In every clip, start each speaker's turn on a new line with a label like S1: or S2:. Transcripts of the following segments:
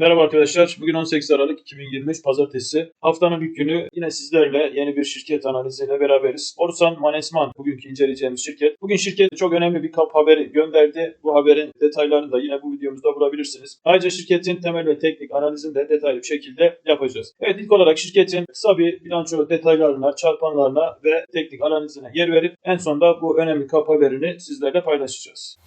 S1: Merhaba arkadaşlar. Bugün 18 Aralık 2023 Pazartesi. Haftanın ilk günü yine sizlerle yeni bir şirket analiziyle beraberiz. Orsan Manesman bugünkü inceleyeceğimiz şirket. Bugün şirket çok önemli bir kap haberi gönderdi. Bu haberin detaylarını da yine bu videomuzda bulabilirsiniz. Ayrıca şirketin temel ve teknik analizini de detaylı bir şekilde yapacağız. Evet ilk olarak şirketin kısa bir bilanço detaylarına, çarpanlarına ve teknik analizine yer verip en sonunda bu önemli kap haberini sizlerle paylaşacağız.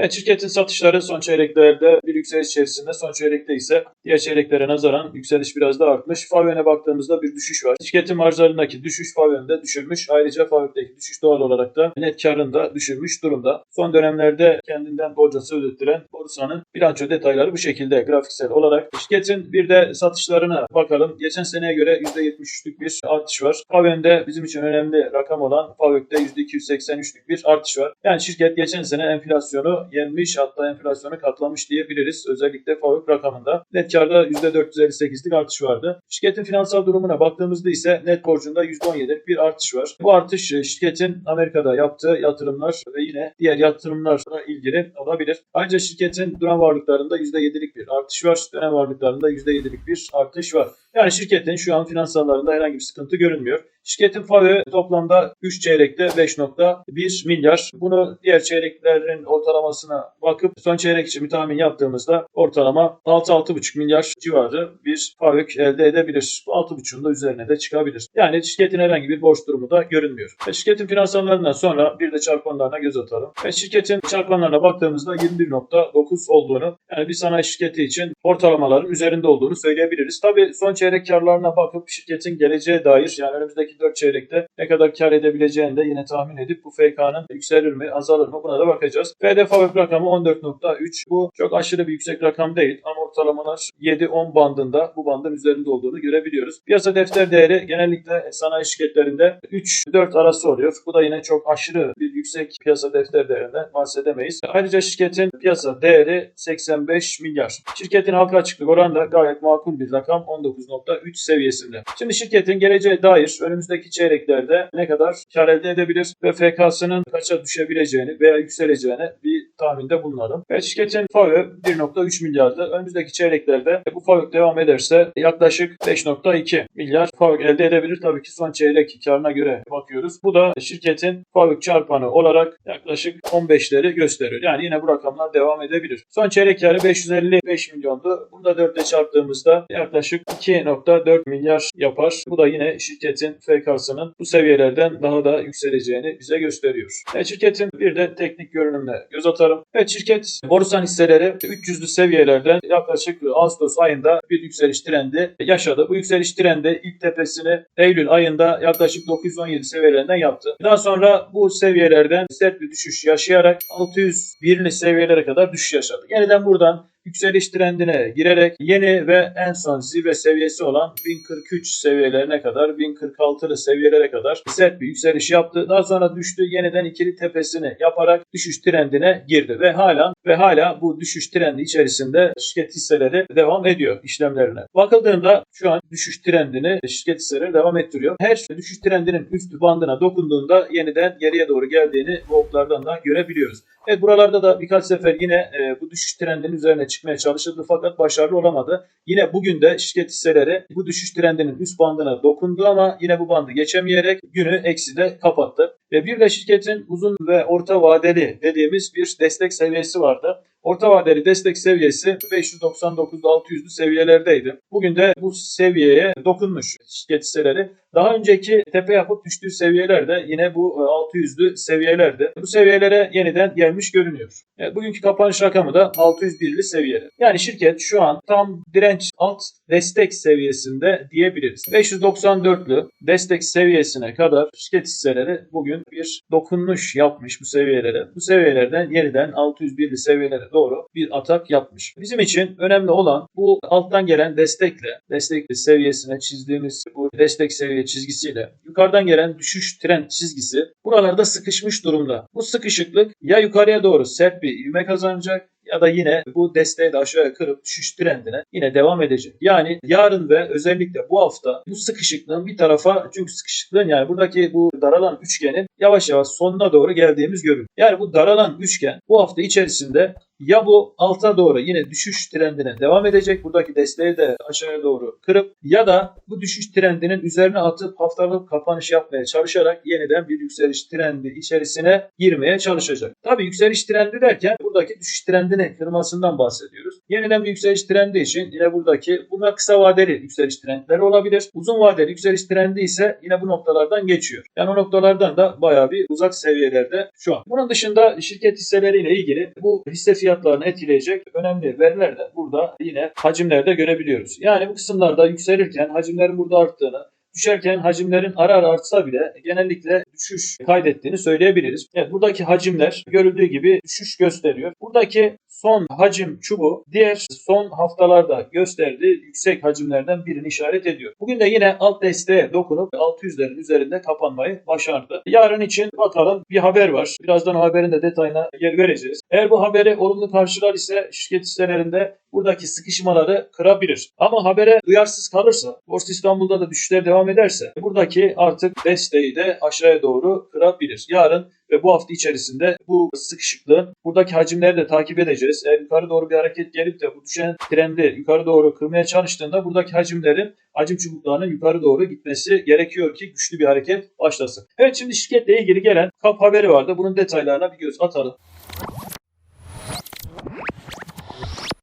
S1: Evet, şirketin satışları son çeyreklerde bir yükseliş içerisinde. Son çeyrekte ise diğer çeyreklere nazaran yükseliş biraz daha artmış. Favöne baktığımızda bir düşüş var. Şirketin marjlarındaki düşüş Favöne'de düşürmüş. Ayrıca Favöne'deki düşüş doğal olarak da net karında düşürmüş durumda. Son dönemlerde kendinden bolca söz ettiren borsanın bilanço detayları bu şekilde grafiksel olarak. Şirketin bir de satışlarına bakalım. Geçen seneye göre %73'lük bir artış var. Favöne'de bizim için önemli rakam olan Favök'te %283'lük bir artış var. Yani şirket geçen sene enflasyonu yenmiş hatta enflasyonu katlamış diyebiliriz. Özellikle FAVÖK rakamında. Net karda %458'lik artış vardı. Şirketin finansal durumuna baktığımızda ise net borcunda %17'lik bir artış var. Bu artış e, şirketin Amerika'da yaptığı yatırımlar ve yine diğer yatırımlarla ilgili olabilir. Ayrıca şirketin duran varlıklarında %7'lik bir artış var. Dönem varlıklarında %7'lik bir artış var. Yani şirketin şu an finansallarında herhangi bir sıkıntı görünmüyor. Şirketin FAVÖ toplamda 3 çeyrekte 5.1 milyar. Bunu diğer çeyreklerin ortalamasına bakıp son çeyrek için bir tahmin yaptığımızda ortalama 6-6.5 milyar civarı bir FAVÖK elde edebilir. Bu 6.5'un da üzerine de çıkabilir. Yani şirketin herhangi bir borç durumu da görünmüyor. Ve şirketin finansallarından sonra bir de çarpanlarına göz atalım. Ve şirketin çarpanlarına baktığımızda 21.9 olduğunu yani bir sanayi şirketi için ortalamaların üzerinde olduğunu söyleyebiliriz. Tabi son çeyrek karlarına bakıp şirketin geleceğe dair yani önümüzdeki 4 çeyrekte ne kadar kar edebileceğini de yine tahmin edip bu FK'nın yükselir mi azalır mı buna da bakacağız. FDF rakamı 14.3 bu çok aşırı bir yüksek rakam değil ama ortalamalar 7-10 bandında bu bandın üzerinde olduğunu görebiliyoruz. Piyasa defter değeri genellikle sanayi şirketlerinde 3-4 arası oluyor. Bu da yine çok aşırı bir yüksek piyasa defter değerinden bahsedemeyiz. Ayrıca şirketin piyasa değeri 85 milyar. Şirketin halka açıklık oranı da gayet makul bir rakam 19.3 seviyesinde. Şimdi şirketin geleceğe dair önümüzdeki çeyreklerde ne kadar kar elde edebilir ve FK'sının kaça düşebileceğini veya yükseleceğini bir tahminde bulunalım. Ve şirketin FAVÖ 1.3 milyardı. Önümüzdeki çeyreklerde bu FAVÖ devam ederse yaklaşık 5.2 milyar FAVÖ elde edebilir. Tabii ki son çeyrek karına göre bakıyoruz. Bu da şirketin FAVÖ çarpanı olarak yaklaşık 15'leri gösteriyor. Yani yine bu rakamlar devam edebilir. Son çeyrek karı 555 milyondu. Burada 4 ile çarptığımızda yaklaşık 2.4 milyar yapar. Bu da yine şirketin FK'sının bu seviyelerden daha da yükseleceğini bize gösteriyor. Evet, şirketin bir de teknik görünümüne göz atalım. Evet şirket borsan hisseleri 300'lü seviyelerden yaklaşık Ağustos ayında bir yükseliş trendi yaşadı. Bu yükseliş trendi ilk tepesini Eylül ayında yaklaşık 917 seviyelerinden yaptı. Daha sonra bu seviyelerden sert bir düşüş yaşayarak 601'li seviyelere kadar düşüş yaşadı. Yeniden buradan yükseliş trendine girerek yeni ve en son zirve seviyesi olan 1043 seviyelerine kadar 1046'lı seviyelere kadar sert bir yükseliş yaptı. Daha sonra düştü yeniden ikili tepesini yaparak düşüş trendine girdi ve hala ve hala bu düşüş trendi içerisinde şirket hisseleri devam ediyor işlemlerine. Bakıldığında şu an düşüş trendini şirket hisseleri devam ettiriyor. Her düşüş trendinin üstü bandına dokunduğunda yeniden geriye doğru geldiğini bu oklardan da görebiliyoruz. Evet buralarda da birkaç sefer yine e, bu düşüş trendinin üzerine çıkmaya çalışıldı fakat başarılı olamadı. Yine bugün de şirket hisseleri bu düşüş trendinin üst bandına dokundu ama yine bu bandı geçemeyerek günü ekside kapattı. Ve bir de şirketin uzun ve orta vadeli dediğimiz bir destek seviyesi vardı. Orta vadeli destek seviyesi 599-600'lü seviyelerdeydi. Bugün de bu seviyeye dokunmuş şirket hisseleri. Daha önceki tepe yapıp düştüğü seviyeler de yine bu 600'lü seviyelerdi. Bu seviyelere yeniden gelmiş görünüyor. Evet, bugünkü kapanış rakamı da 601'li seviyede. Yani şirket şu an tam direnç alt destek seviyesinde diyebiliriz. 594'lü destek seviyesine kadar şirket hisseleri bugün bir dokunuş yapmış bu seviyelere. Bu seviyelerden yeniden 601'li seviyelere doğru bir atak yapmış. Bizim için önemli olan bu alttan gelen destekle, destek seviyesine çizdiğimiz bu destek seviye çizgisiyle yukarıdan gelen düşüş trend çizgisi buralarda sıkışmış durumda. Bu sıkışıklık ya yukarıya doğru sert bir ivme kazanacak ya da yine bu desteği de aşağıya kırıp düşüş trendine yine devam edecek. Yani yarın ve özellikle bu hafta bu sıkışıklığın bir tarafa çünkü sıkışıklığın yani buradaki bu daralan üçgenin yavaş yavaş sonuna doğru geldiğimiz görünüyor. Yani bu daralan üçgen bu hafta içerisinde Ya bu alta doğru yine düşüş trendine devam edecek. Buradaki desteği de aşağıya doğru kırıp ya da bu düşüş trendinin üzerine atıp haftalık kapanış yapmaya çalışarak yeniden bir yükseliş trendi içerisine girmeye çalışacak. Tabii yükseliş trendi derken buradaki düşüş trendini kırmasından bahsediyoruz. Yeniden bir yükseliş trendi için yine buradaki bunlar kısa vadeli yükseliş trendleri olabilir. Uzun vadeli yükseliş trendi ise yine bu noktalardan geçiyor. Yani o noktalardan da bayağı bir uzak seviyelerde şu an. Bunun dışında şirket hisseleriyle ilgili bu hisse fiyatlarını etkileyecek önemli veriler de burada yine hacimlerde görebiliyoruz. Yani bu kısımlarda yükselirken hacimlerin burada arttığını, düşerken hacimlerin ara ara artsa bile genellikle düşüş kaydettiğini söyleyebiliriz. Evet buradaki hacimler görüldüğü gibi düşüş gösteriyor. Buradaki son hacim çubuğu diğer son haftalarda gösterdiği yüksek hacimlerden birini işaret ediyor. Bugün de yine alt desteğe dokunup 600'lerin üzerinde kapanmayı başardı. Yarın için bakalım bir haber var. Birazdan haberin de detayına yer vereceğiz. Eğer bu haberi olumlu karşılar ise şirket hisselerinde buradaki sıkışmaları kırabilir. Ama habere duyarsız kalırsa, Borsa İstanbul'da da düşüşler devam ederse buradaki artık desteği de aşağıya doğru kırabilir. Yarın ve bu hafta içerisinde bu sıkışıklığın buradaki hacimleri de takip edeceğiz. Eğer yukarı doğru bir hareket gelip de bu düşen trendi yukarı doğru kırmaya çalıştığında buradaki hacimlerin hacim çubuklarının yukarı doğru gitmesi gerekiyor ki güçlü bir hareket başlasın. Evet şimdi şirketle ilgili gelen kap haberi vardı. Bunun detaylarına bir göz atalım.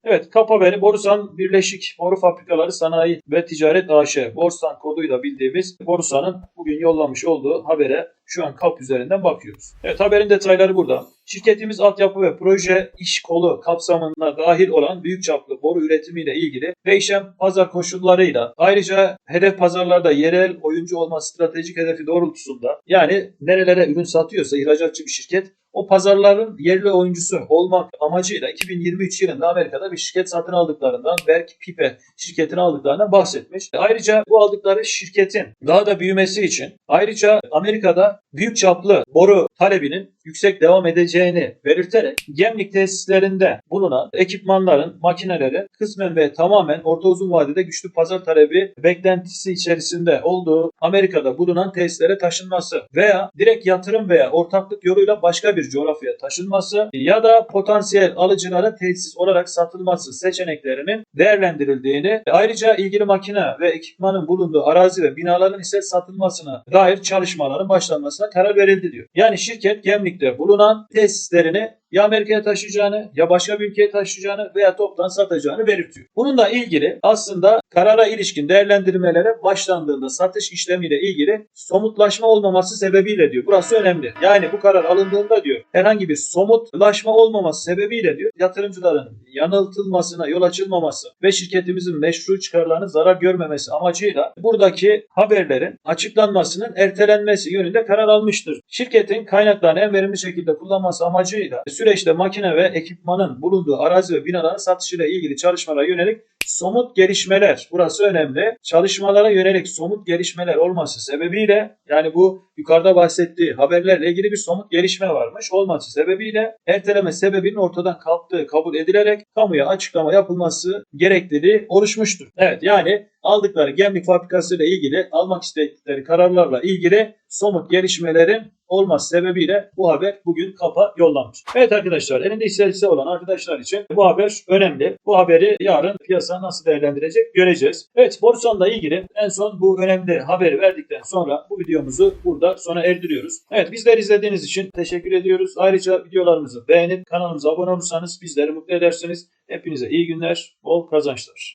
S1: Evet, KAP haberi Borusan Birleşik Boru Fabrikaları Sanayi ve Ticaret AŞ Borsan koduyla bildiğimiz Borusan'ın bugün yollamış olduğu habere şu an KAP üzerinden bakıyoruz. Evet haberin detayları burada. Şirketimiz altyapı ve proje iş kolu kapsamına dahil olan büyük çaplı boru üretimiyle ilgili değişen pazar koşullarıyla ayrıca hedef pazarlarda yerel oyuncu olma stratejik hedefi doğrultusunda yani nerelere ürün satıyorsa ihracatçı bir şirket o pazarların yerli oyuncusu olmak amacıyla 2023 yılında Amerika'da bir şirket satın aldıklarından Berk Pipe şirketini aldıklarından bahsetmiş. Ayrıca bu aldıkları şirketin daha da büyümesi için ayrıca Amerika'da büyük çaplı boru talebinin yüksek devam edeceğini belirterek gemlik tesislerinde bulunan ekipmanların, makinelerin kısmen ve tamamen orta uzun vadede güçlü pazar talebi beklentisi içerisinde olduğu Amerika'da bulunan tesislere taşınması veya direkt yatırım veya ortaklık yoluyla başka bir coğrafyaya taşınması ya da potansiyel alıcılara tesis olarak satılması seçeneklerinin değerlendirildiğini ayrıca ilgili makine ve ekipmanın bulunduğu arazi ve binaların ise satılmasına dair çalışmaların başlanmasına karar verildi diyor. Yani şirket Gemlik'te bulunan tesislerini ya Amerika'ya taşıyacağını ya başka bir ülkeye taşıyacağını veya toptan satacağını belirtiyor. Bununla ilgili aslında karara ilişkin değerlendirmelere başlandığında satış işlemiyle ilgili somutlaşma olmaması sebebiyle diyor. Burası önemli. Yani bu karar alındığında diyor herhangi bir somutlaşma olmaması sebebiyle diyor yatırımcıların yanıltılmasına yol açılmaması ve şirketimizin meşru çıkarlarının zarar görmemesi amacıyla buradaki haberlerin açıklanmasının ertelenmesi yönünde karar almıştır. Şirketin kaynaklarını en verimli şekilde kullanması amacıyla süreçte makine ve ekipmanın bulunduğu arazi ve binaların satışıyla ilgili çalışmalara yönelik somut gelişmeler burası önemli. Çalışmalara yönelik somut gelişmeler olması sebebiyle yani bu yukarıda bahsettiği haberlerle ilgili bir somut gelişme varmış. Olması sebebiyle erteleme sebebinin ortadan kalktığı kabul edilerek kamuya açıklama yapılması gerekliliği oluşmuştur. Evet yani aldıkları gemlik fabrikası ile ilgili almak istedikleri kararlarla ilgili somut gelişmelerin olması sebebiyle bu haber bugün kapa yollanmış. Evet arkadaşlar elinde hissesi olan arkadaşlar için bu haber önemli. Bu haberi yarın piyasa nasıl değerlendirecek göreceğiz. Evet Borsan'la ilgili en son bu önemli haberi verdikten sonra bu videomuzu burada sona erdiriyoruz. Evet bizleri izlediğiniz için teşekkür ediyoruz. Ayrıca videolarımızı beğenip kanalımıza abone olursanız bizleri mutlu edersiniz. Hepinize iyi günler, bol kazançlar.